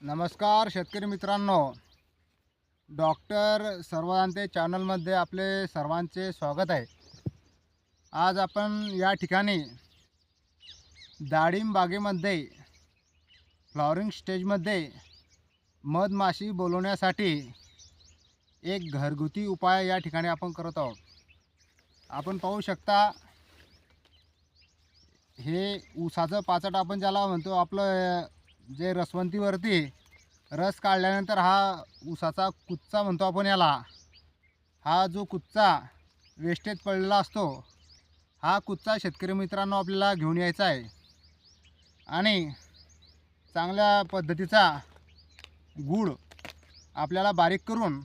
नमस्कार शेतकरी मित्रांनो. डॉक्टर सर्वदांते चॅनलमध्ये आपले सर्वांचे स्वागत आहे. आज आपण या ठिकाणी डाळिंब बागेमध्ये फ्लॉवरिंग स्टेजमध्ये मधमाशी बोलवण्यासाठी एक घरगुती उपाय या ठिकाणी आपण करत आहोत. आपण पाहू शकता हे ऊसाचं पाचट आपण ज्याला म्हणतो आपलं जे रसवंतीवरती रस काढल्यानंतर हा ऊसाचा कुच्चा म्हणतो आपण याला हा जो कुच्चा वेस्टेज पडलेला असतो हा कुच्चा शेतकरी मित्रांनो आपल्याला घेऊन यायचा आहे. आणि चांगल्या पद्धतीचा गूळ आपल्याला बारीक करून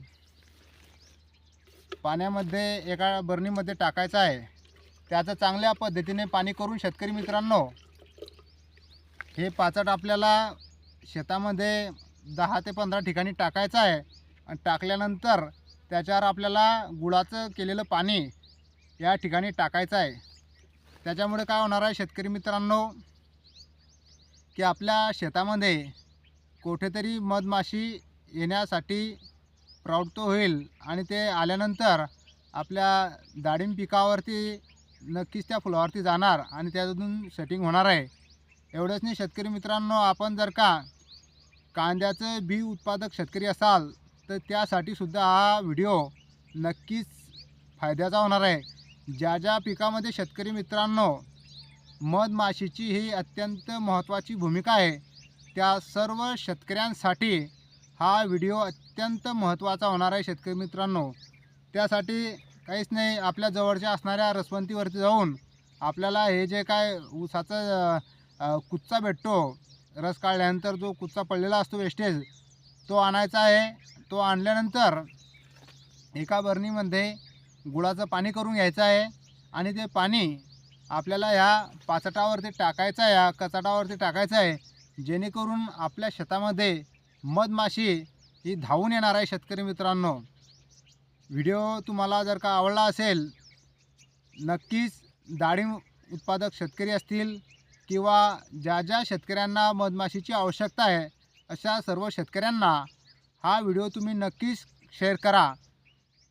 पाण्यामध्ये एका बरणीमध्ये टाकायचा आहे. त्याचं चांगल्या पद्धतीने पाणी करून शेतकरी मित्रांनो हे पाचट आपल्याला शेतामध्ये दहा ते पंधरा ठिकाणी टाकायचं आहे. आणि टाकल्यानंतर त्याच्यावर आपल्याला गुळाचं केलेलं पाणी या ठिकाणी टाकायचं आहे. त्याच्यामुळे काय होणार आहे शेतकरी मित्रांनो की आपल्या शेतामध्ये कुठेतरी मधमाशी येण्यासाठी प्रवृत्त होईल आणि ते आल्यानंतर आपल्या डाळिंब पिकावरती नक्कीच त्या फुलावरती जाणार आणि त्यातून सेटिंग होणार आहे. एवढंच नाही शेतकरी मित्रांनो आपण जर का कांद्याचं बी उत्पादक शेतकरी असाल तर त्यासाठी सुद्धा हा व्हिडिओ नक्कीच फायद्याचा होणार आहे. ज्या ज्या पिकामध्ये शेतकरी मित्रांनो मधमाशीची ही अत्यंत महत्त्वाची भूमिका आहे त्या सर्व शेतकऱ्यांसाठी हा व्हिडिओ अत्यंत महत्त्वाचा होणार आहे शेतकरी मित्रांनो. त्यासाठी काहीच नाही आपल्या जवळच्या असणाऱ्या रसवंतीवरती जाऊन आपल्याला हे जे काय ऊसाचं कुच्चा भेटतो. रस काढल्यानंतर जो कुच्चा पडलेला असतो वेस्टेज तो आणायचा आहे. तो आणल्यानंतर एका बरणीमध्ये गुळाचं पाणी करून घ्यायचं आहे आणि ते पाणी आपल्याला ह्या पाचटावरती टाकायचं आहे ह्या कचाटावरती टाकायचं आहे. जेणेकरून आपल्या शेतामध्ये मधमाशी ही धावून येणार आहे शेतकरी मित्रांनो. व्हिडिओ तुम्हाला जर का आवडला असेल नक्कीच डाळिंब उत्पादक शेतकरी असतील किंवा ज्या ज्या शेतकऱ्यांना मधमाशीची आवश्यकता आहे अशा सर्व शेतकऱ्यांना हा व्हिडिओ तुम्ही नक्कीच शेअर करा.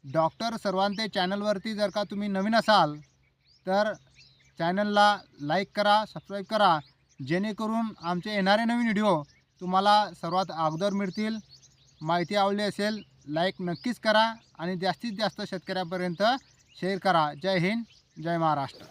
डॉक्टर सर्वांते चॅनलवरती जर का तुम्ही नवीन असाल तर चॅनलला लाईक करा सबस्क्राईब करा जेणेकरून आमचे येणारे नवीन व्हिडिओ तुम्हाला सर्वात अगोदर मिळतील. माहिती आवडली असेल लाईक नक्कीच करा आणि जास्तीत जास्त शेतकऱ्यापर्यंत शेअर करा. जय हिंद जय महाराष्ट्र.